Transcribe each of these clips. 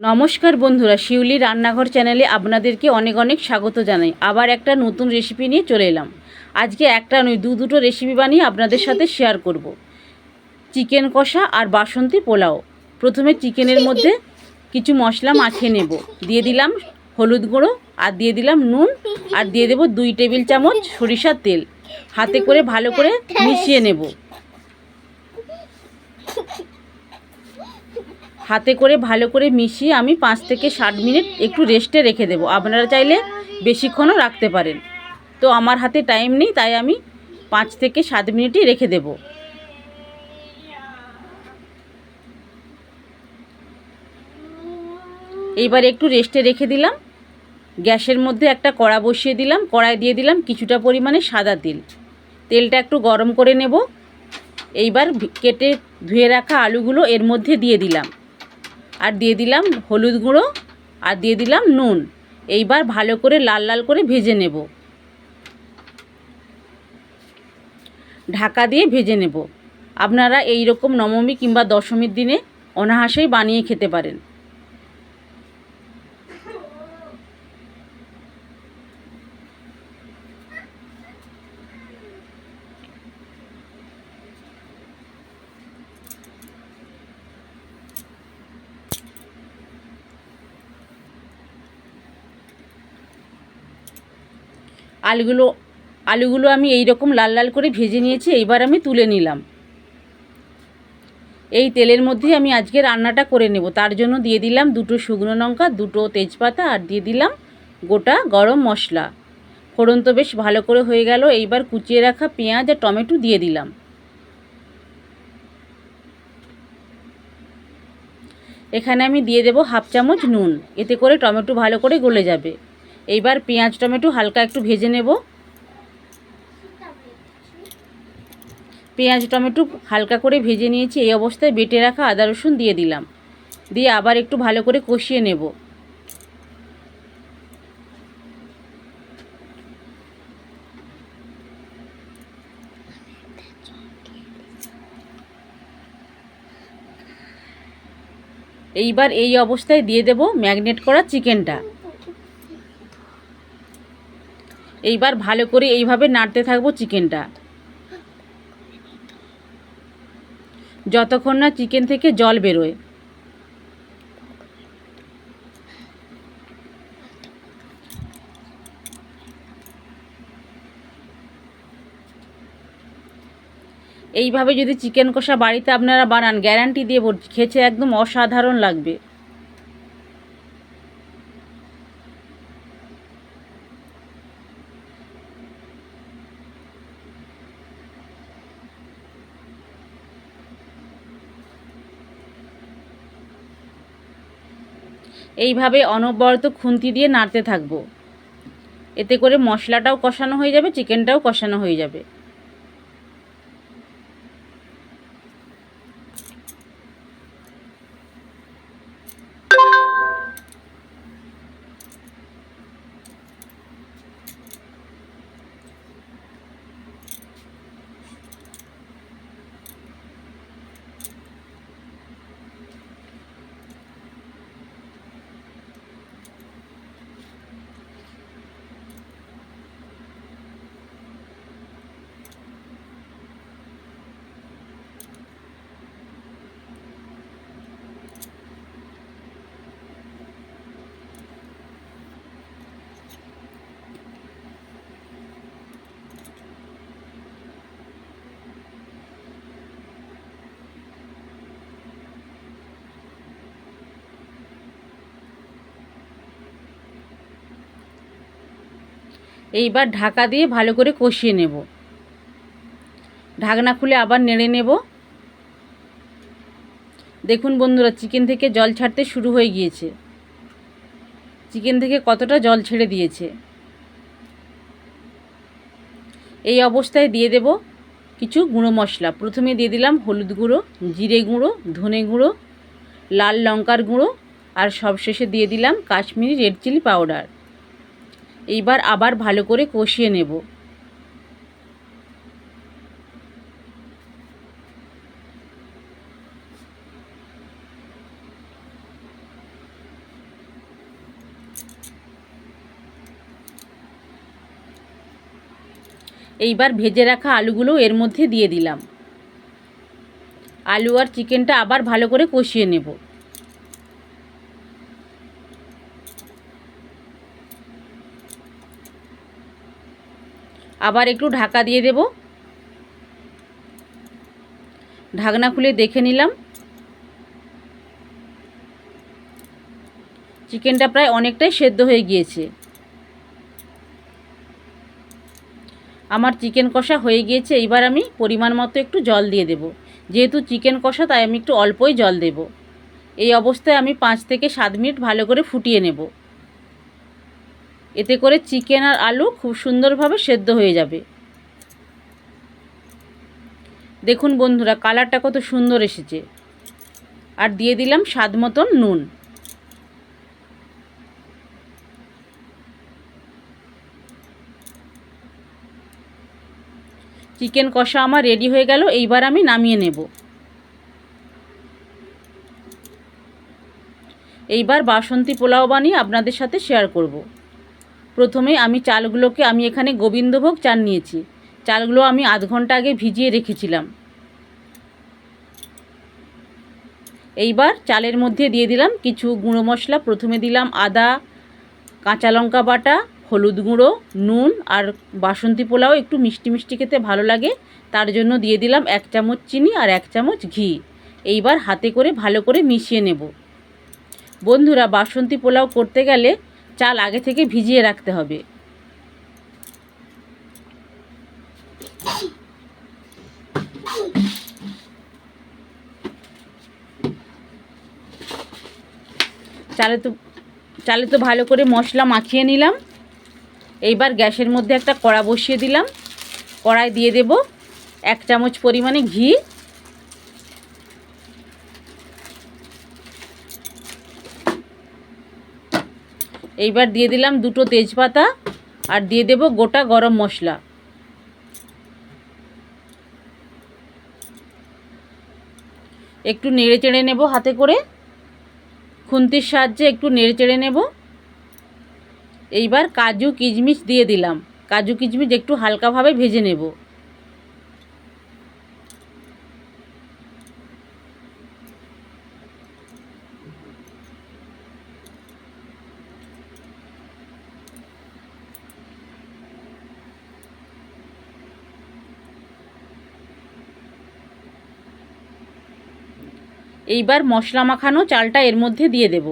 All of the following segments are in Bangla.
নমস্কার বন্ধুরা, শিউলি রান্নাঘর চ্যানেলে আপনাদেরকে অনেক অনেক স্বাগত জানাই। আবার একটা নতুন রেসিপি নিয়ে চলে এলাম। আজকে একটা নয়, দু দুটো রেসিপি বানিয়ে আপনাদের সাথে শেয়ার করব। চিকেন কষা আর বাসন্তী পোলাও। প্রথমে চিকেনের মধ্যে কিছু মশলা মাখিয়ে নেব। দিয়ে দিলাম হলুদ গুঁড়ো, আর দিয়ে দিলাম নুন, আর দিয়ে দেবো দুই টেবিল চামচ সরিষার তেল। হাতে করে ভালো করে মিশিয়ে নেব। হাতে করে ভালো করে মিশিয়ে আমি পাঁচ থেকে ষাট মিনিট একটু রেস্টে রেখে দেবো। আপনারা চাইলে বেশিক্ষণও রাখতে পারেন। তো আমার হাতে টাইম নেই, তাই আমি পাঁচ থেকে সাত মিনিটই রেখে দেব। এইবার একটু রেস্টে রেখে দিলাম। গ্যাসের মধ্যে একটা কড়া বসিয়ে দিলাম, কড়াই দিয়ে দিলাম কিছুটা পরিমাণে সাদা তেল। তেলটা একটু গরম করে নেব। এইবার কেটে ধুয়ে রাখা আলুগুলো এর মধ্যে দিয়ে দিলাম। আর দিয়ে দিলাম হলুদ গুঁড়ো আর দিয়ে দিলাম নুন। এইবার ভালো করে লাল লাল করে ভেজে নেব। ঢাকা দিয়ে ভেজে নেব। আপনারা এই রকম নবমী কিংবা দশমীর দিনে অনাহাসেই বানিয়ে খেতে পারেন। আলুগুলো আলুগুলো আমি এই রকম লাল লাল করে ভেজে নিয়েছি, এইবার আমি তুলে নিলাম। এই তেলের মধ্যেই আমি আজকে রান্নাটা করে নেব। তার জন্য দিয়ে দিলাম দুটো শুকনো লঙ্কা, দুটো তেজপাতা, আর দিয়ে দিলাম গোটা গরম মশলা। ফোড়ন তো বেশ ভালো করে হয়ে গেল, এইবার কুচিয়ে রাখা পেঁয়াজ আর টমেটো দিয়ে দিলাম। এখানে আমি দিয়ে দেবো হাফ চামচ নুন, এতে করে টমেটো ভালো করে গলে যাবে। এইবার পেঁয়াজ, টমেটো হালকা একটু ভেজে নেব। পেঁয়াজ, টমেটো হালকা করে ভেজে নিয়েছি, এই অবস্থায় বেটে রাখা আদা রসুন দিয়ে দিলাম। দিয়ে আবার একটু ভালো করে কষিয়ে নেব। এইবার এই অবস্থায় দিয়ে দেব ম্যাগনেট করা চিকেনটা। এইবার ভালো করে এইভাবে নাড়তে থাকব চিকেনটা। যতক্ষণ না চিকেন থেকে জল বেরোয়। এইভাবে যদি চিকেন কষা বাড়িতে আপনারা বানান, গ্যারান্টি দিয়ে খেতে একদম অসাধারণ লাগবে। এইভাবে অনবরত খুন্তি দিয়ে নাড়তে থাকব। এতে করে মশলাটাও কষানো হয়ে যাবে চিকেনটাও কষানো হয়ে যাবে। এইবার ঢাকা দিয়ে ভালো করে কষিয়ে নেব। ঢাকনা খুলে আবার নেড়ে নেব। দেখুন বন্ধুরা, চিকেন থেকে জল ছাড়তে শুরু হয়ে গিয়েছে। চিকেন থেকে কতটা জল ছেড়ে দিয়েছে? এই অবস্থায় দিয়ে দেব কিছু গুঁড়ো মশলা। প্রথমে দিয়ে দিলাম হলুদ গুঁড়ো, জিরে গুঁড়ো, ধনে গুঁড়ো, লাল লঙ্কার গুঁড়ো, আর সবশেষে দিয়ে দিলাম কাশ্মীরি রেড চিলি পাউডার। এইবার আবার ভালো করে কষিয়ে নেব। এইবার ভেজে রাখা আলুগুলো এর মধ্যে দিয়ে দিলাম। আলু আর চিকেনটা আবার ভালো করে কষিয়ে নেব। আবার একটু ঢাকা দিয়ে দেব। ঢাকনা খুলে দেখে নিলাম। চিকেনটা প্রায় অনেকটাই সেদ্ধ হয়ে গিয়েছে। আমার চিকেন কষা হয়ে গিয়েছে, এইবার আমি পরিমাণ মতো একটু জল দিয়ে দেব। যেহেতু চিকেন কষা, তাই আমি একটু অল্পই জল দেব। এই অবস্থায় আমি পাঁচ থেকে সাত মিনিট ভালো করে ফুটিয়ে নেব। এতে করে চিকেন আর আলু খুব সুন্দরভাবে সেদ্ধ হয়ে যাবে। দেখুন বন্ধুরা, কালারটা কত সুন্দর এসেছে। আর দিয়ে দিলাম স্বাদ মতন নুন। চিকেন কষা আমার রেডি হয়ে গেল, এইবার আমি নামিয়ে নেব। এইবার বাসন্তী পোলাও বানিয়ে আপনাদের সাথে শেয়ার করব। প্রথমে আমি চালগুলোকে আমি এখানে গোবিন্দভোগ চাল নিয়েছি। চালগুলো আমি আধ ঘণ্টা আগে ভিজিয়ে রেখেছিলাম। এইবার চালের মধ্যে দিয়ে দিলাম কিছু গুঁড়ো মশলা। প্রথমে দিলাম আদা, কাঁচা লঙ্কা বাটা, হলুদ গুঁড়ো, নুন আর বাসন্তী পোলাও। একটু মিষ্টি মিষ্টি খেতে ভালো লাগে। তার জন্য দিয়ে দিলাম এক চামচ চিনি আর এক চামচ ঘি। এইবার হাতে করে ভালো করে মিশিয়ে নেব। বন্ধুরা, বাসন্তী পোলাও করতে গেলে চাল আগে থেকে ভিজিয়ে রাখতে হবে। চালে তো চালে তো ভালো করে মশলা মাখিয়ে নিলাম। এইবার গ্যাসের মধ্যে একটা কড়া বসিয়ে দিলাম। কড়াই দিয়ে দেব এক চামচ পরিমাণে ঘি। এইবার দিয়ে দিলাম দুটো তেজপাতা আর দিয়ে দেব গোটা গরম মশলা। একটু নেড়ে চেড়ে নেব হাতে করে। খুন্তির সাহায্যে একটু নেড়ে চেড়ে নেব। এইবার কাজু কিশমিশ দিয়ে দিলাম। কাজু কিশমিশ একটু হালকাভাবে ভেজে নেব। এইবার মশলা মাখানো চালটা এর মধ্যে দিয়ে দেব।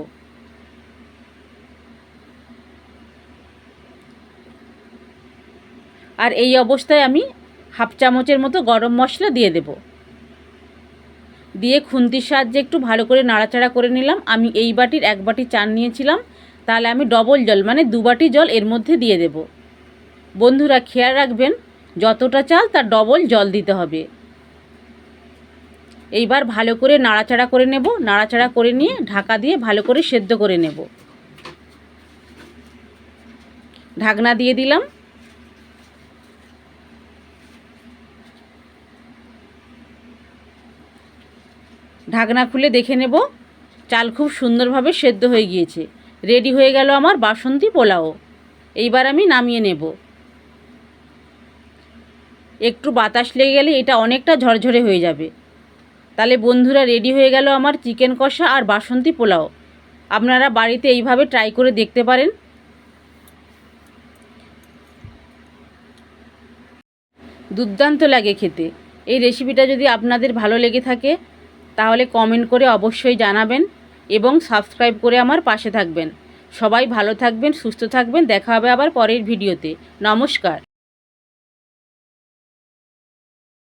আর এই অবস্থায় আমি হাফ চামচের মতো গরম মশলা দিয়ে দেব। দিয়ে খুন্তির সাহায্যে একটু ভালো করে নাড়াচাড়া করে নিলাম। আমি এই বাটির এক বাটি চান নিয়েছিলাম। তাহলে আমি ডবল জল মানে দু বাটি জল এর মধ্যে দিয়ে দেব। বন্ধুরা, খেয়াল রাখবেন, যতটা চাল তার ডবল জল দিতে হবে। এইবার ভালো করে নাড়াচাড়া করে নেব, নাড়াচাড়া করে নিয়ে ঢাকা দিয়ে ভালো করে সেদ্ধ করে নেব। ঢাকনা দিয়ে দিলাম। ঢাকনা খুলে দেখে নেব, চাল খুব সুন্দরভাবে সেদ্ধ হয়ে গিয়েছে। রেডি হয়ে গেল আমার বাসন্তী পোলাও। এইবার আমি নামিয়ে নেব। একটু বাতাস লেগে গেলে এটা অনেকটা ঝরঝরে হয়ে যাবে। তাহলে বন্ধুরা রেডি হয়ে গেল আমার চিকেন কষা আর বাসন্তী পোলাও। আপনারা বাড়িতে এইভাবে ট্রাই করে দেখতে পারেন। দুর্দান্ত লাগে খেতে। এই রেসিপিটা যদি আপনাদের ভালো লেগে থাকে, তাহলে কমেন্ট করে অবশ্যই জানাবেন এবং সাবস্ক্রাইব করে আমার পাশে থাকবেন। সবাই ভালো থাকবেন, সুস্থ থাকবেন। দেখা হবে আবার পরের ভিডিওতে নমস্কার।